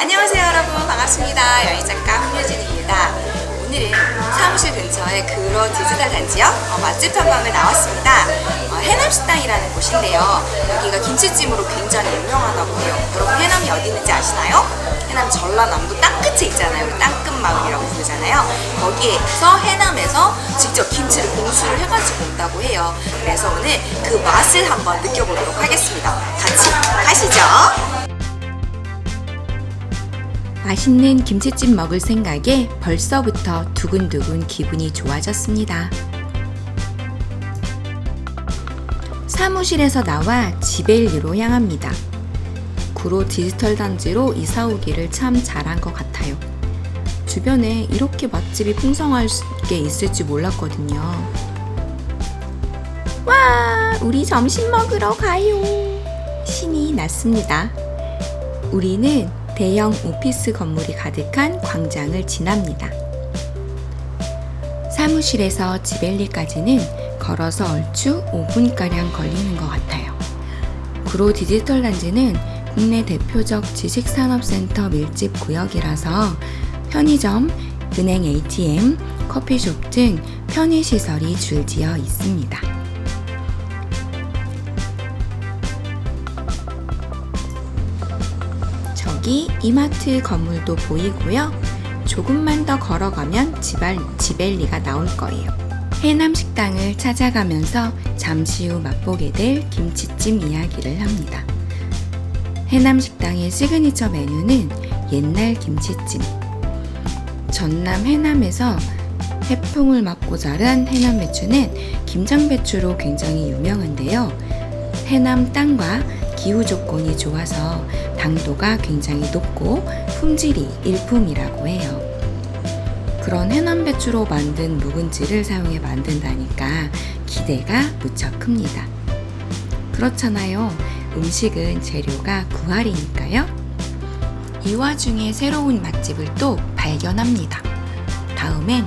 안녕하세요 여러분. 반갑습니다. 여행 작가 황유진입니다. 오늘은 사무실 근처에 그로 디지털 단지역 어, 맛집 탐방을 나왔습니다. 어, 해남식당이라는 곳인데요. 여기가 김치찜으로 굉장히 유명하다고 해요. 여러분 해남이 어디 있는지 아시나요? 해남 전라남도 땅끝에 있잖아요. 우리 땅끝 마을이라고 부르잖아요. 거기에서 해남에서 직접 김치를 공수를 해가지고 온다고 해요. 그래서 오늘 그 맛을 한번 느껴보도록 하겠습니다. 같이 가시죠 맛있는 김치찜 먹을 생각에 벌써부터 두근두근 기분이 좋아졌습니다. 사무실에서 나와 지벨리로 향합니다. 구로 디지털 단지로 이사 오기를 참 잘한 것 같아요. 주변에 이렇게 맛집이 풍성할 게 있을지 몰랐거든요. 와, 우리 점심 먹으러 가요. 신이 났습니다. 우리는 대형 오피스 건물이 가득한 광장을 지납니다. 사무실에서 지벨리까지는 걸어서 얼추 5분가량 걸리는 것 같아요. 구로 디지털 단지는 국내 대표적 지식산업센터 밀집 구역이라서 편의점, 은행 ATM, 커피숍 등 편의시설이 줄지어 있습니다. 저기 이마트 건물도 보이고요. 조금만 더 걸어가면 지발, 지벨리가 나올 거예요. 해남 식당을 찾아가면서 잠시 후 맛보게 될 김치찜 이야기를 합니다. 해남 식당의 시그니처 메뉴는 옛날 김치찜. 전남 해남에서 해풍을 맞고 자란 해남 배추는 김장 배추로 굉장히 유명한데요. 해남 땅과 기후 조건이 좋아서 당도가 굉장히 높고 품질이 일품이라고 해요. 그런 해남 배추로 만든 묵은지를 사용해 만든다니까 기대가 무척 큽니다. 그렇잖아요. 음식은 재료가 구할이니까요. 이 와중에 새로운 맛집을 또 발견합니다. 다음엔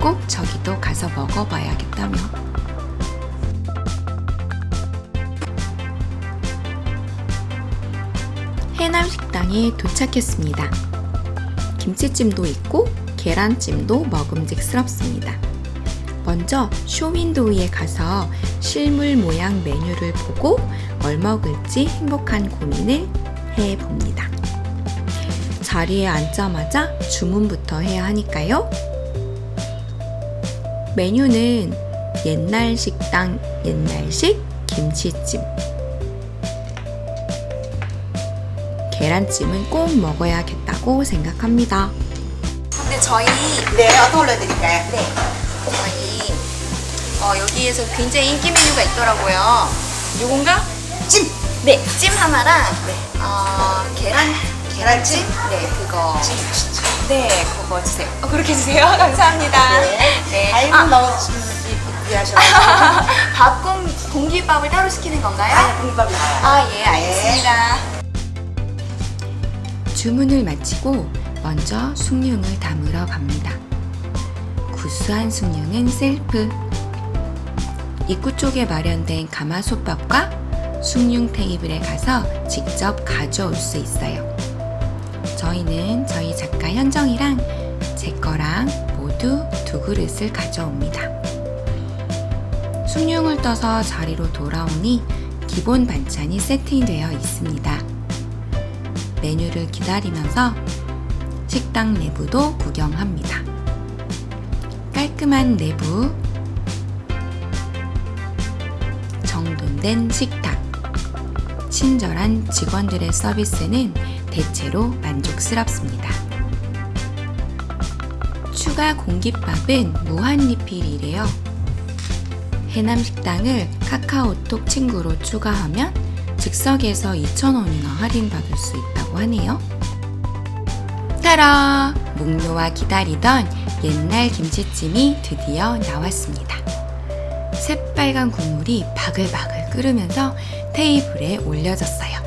꼭 저기도 가서 먹어봐야겠다며. 해남 식당에 도착했습니다. 김치찜도 있고 계란찜도 먹음직스럽습니다. 먼저 쇼윈도우에 가서 실물 모양 메뉴를 보고 뭘 먹을지 행복한 고민을 해봅니다. 자리에 앉자마자 주문부터 해야 하니까요. 메뉴는 옛날 식당, 옛날식 김치찜. 계란찜은 꼭 먹어야겠다고 생각합니다. 근데 저희 네, 어떤 걸로 해드릴까요? 네 저희 어, 여기에서 굉장히 인기 메뉴가 있더라고요. 요건가? 찜! 네, 찜 하나랑 어, 계란 계란찜? 네, 그거. 찜 진짜. 네, 그거 주세요. 어, 그렇게 주세요. 감사합니다. 네. 알고 아, 넣어주시면 유리하셔서. 밥 공, 공깃밥을 따로 시키는 건가요? 아, 공밥이 나와요. 아, 예, 알겠습니다. 주문을 마치고 먼저 숭늉을 담으러 갑니다. 구수한 숭늉은 셀프. 입구 쪽에 마련된 가마솥밥과 숭늉 테이블에 가서 직접 가져올 수 있어요. 저희는 저희 작가 현정이랑 제 거랑 모두 두 그릇을 가져옵니다. 숭늉을 떠서 자리로 돌아오니 기본 반찬이 세팅되어 있습니다. 메뉴를 기다리면서 식당 내부도 구경합니다. 깔끔한 내부, 정돈된 식탁, 친절한 직원들의 서비스는 대체로 만족스럽습니다. 추가 공깃밥은 무한 리필이래요. 해남 식당을 카카오톡 친구로 추가하면 즉석에서 2,000원이나 할인받을 수 있다고 하네요. 따라! 목놓아 기다리던 옛날 김치찜이 드디어 나왔습니다. 새빨간 국물이 바글바글 끓으면서 테이블에 올려졌어요.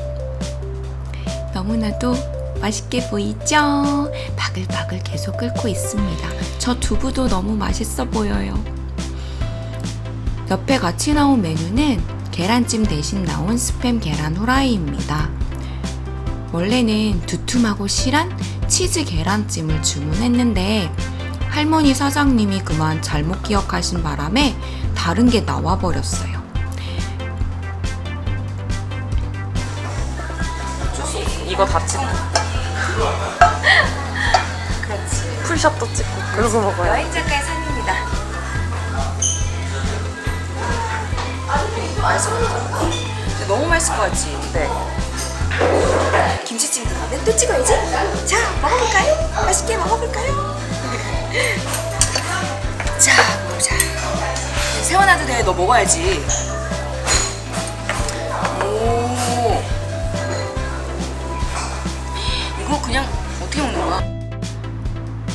너무나도 맛있게 보이죠? 바글바글 계속 끓고 있습니다. 저 두부도 너무 맛있어 보여요. 옆에 같이 나온 메뉴는 계란찜 대신 나온 스팸 계란 후라이입니다. 원래는 두툼하고 실한 치즈 계란찜을 주문했는데 할머니 사장님이 그만 잘못 기억하신 바람에 다른 게 나와 버렸어요. 이거 다 찍고 그렇지. 풀샷도 찍고 그러고 먹어요. 여행 작가의 맛있어. 근데 너무 맛있을 것 같지? 네. 김치찜 들어가면 또 찍어야지. 자, 먹어볼까요? 맛있게 먹어볼까요? 자, 보자. 세원아도 돼. 너 먹어야지.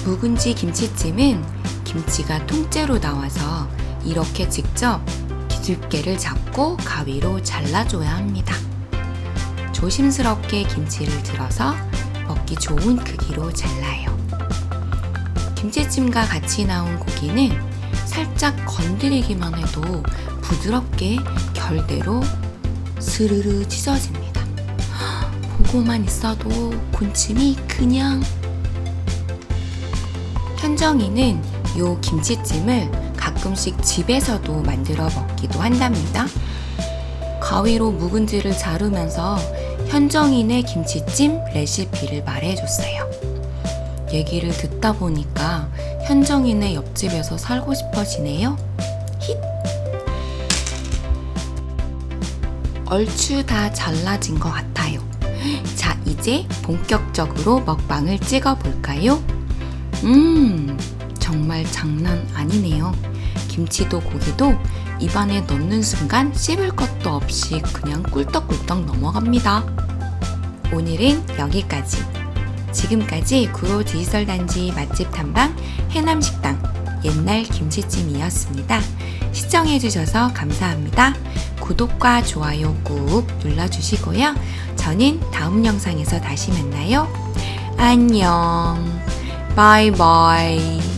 묵은지 김치찜은 김치가 통째로 나와서 이렇게 직접 기 집게를 잡고 가위로 잘라줘야 합니다. 조심스럽게 김치를 들어서 먹기 좋은 크기로 잘라요. 김치찜과 같이 나온 고기는 살짝 건드리기만 해도 부드럽게 결대로 스르르 찢어집니다. 보고만 있어도 군침이 그냥 현정이는 요 김치찜을 가끔씩 집에서도 만들어 먹기도 한답니다. 가위로 묵은지를 자르면서 현정이네 김치찜 레시피를 말해줬어요. 얘기를 듣다 보니까 현정이네 옆집에서 살고 싶어지네요. 힛! 얼추 다 잘라진 것 같아요. 자, 이제 본격적으로 먹방을 찍어볼까요? 음, 정말 장난 아니네요. 김치도 고기도 입안에 넣는 순간 씹을 것도 없이 그냥 꿀떡꿀떡 넘어갑니다. 오늘은 여기까지. 지금까지 구로 디지털 단지 맛집 탐방 해남식당 옛날 김치찜이었습니다. 시청해주셔서 감사합니다. 구독과 좋아요 꾹 눌러주시고요. 저는 다음 영상에서 다시 만나요. 안녕. 바이바이.